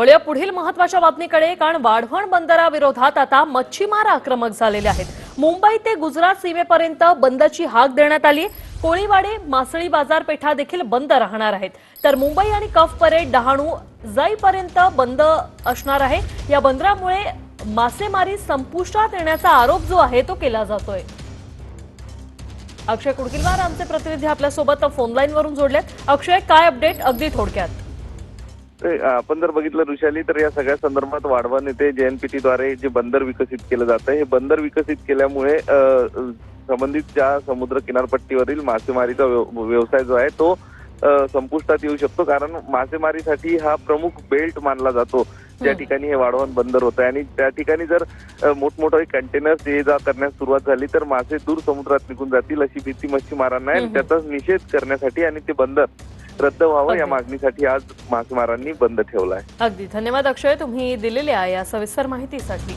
वळूया पुढील महत्त्वाच्या बातमीकडे कारण वाढवण बंदराविरोधात आता मच्छीमार आक्रमक झालेले आहेत. मुंबई ते गुजरात सीमेपर्यंत बंदची हाक देण्यात आली कोळीवाडे मासळी बाजारपेठा देखील बंद राहणार आहेत. तर मुंबई आणि कफ परेड डहाणू जाईपर्यंत बंद असणार आहे. या बंदरामुळे मासेमारी संपुष्टात येण्याचा आरोप जो आहे तो केला जातोय. अक्षय कुडकिलवार आमचे प्रतिनिधी आपल्यासोबत फोनलाईन वरून जोडलेत. अक्षय काय अपडेट? अगदी थोडक्यात. आपण जर बघितलं ऋषाली तर या सगळ्या संदर्भात वाढवा नेते JNPT द्वारे जे बंदर विकसित केलं जातं हे बंदर विकसित केल्यामुळे संबंधित ज्या समुद्र किनारपट्टीवरील मासेमारीचा व्यव- व्यवसाय जो आहे तो संपुष्टात येऊ शकतो कारण मासेमारीसाठी हा प्रमुख बेल्ट मानला जातो हम्म. ठिकाणी हे वाढवण बंदर होत आहे आणि त्या ठिकाणी जर मोठमोठे कंटेनर्स ये जा करण्यास सुरुवात झाली तर मासे दूर समुद्रात निघून जातील अशी भीती मच्छीमारांना आहे. त्याचाच निषेध करण्यासाठी आणि ते बंदर रद्द व्हावं या. मागणीसाठी आज मासेमारांनी बंद ठेवला आहे. अगदी. धन्यवाद अक्षय. तुम्ही दिलेल्या या सविस्तर माहितीसाठी